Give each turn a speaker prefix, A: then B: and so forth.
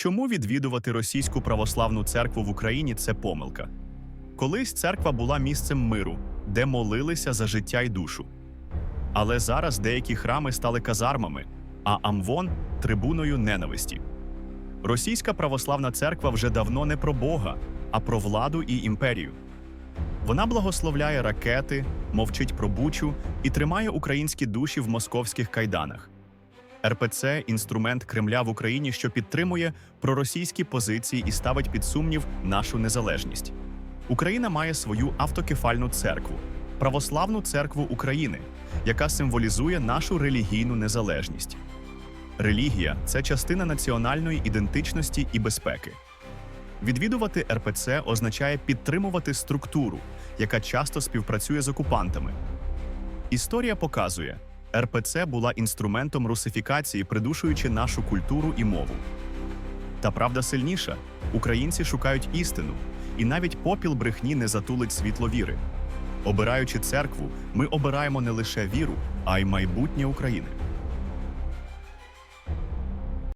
A: Чому відвідувати російську православну церкву в Україні це помилка? Колись церква була місцем миру, де молилися за життя й душу. Але зараз деякі храми стали казармами, а Амвон трибуною ненависті. Російська православна церква вже давно не про Бога, а про владу і імперію. Вона благословляє ракети, мовчить про бучу і тримає українські душі в московських кайданах. РПЦ інструмент Кремля в Україні, що підтримує проросійські позиції і ставить під сумнів нашу незалежність. Україна має свою автокефальну церкву православну церкву України, яка символізує нашу релігійну незалежність. Релігія це частина національної ідентичності і безпеки. Відвідувати РПЦ означає підтримувати структуру, яка часто співпрацює з окупантами. Історія показує, РПЦ була інструментом русифікації, придушуючи нашу культуру і мову. Та правда сильніша: українці шукають істину, і навіть попіл брехні не затулить світло віри. Обираючи церкву, ми обираємо не лише віру, а й майбутнє України.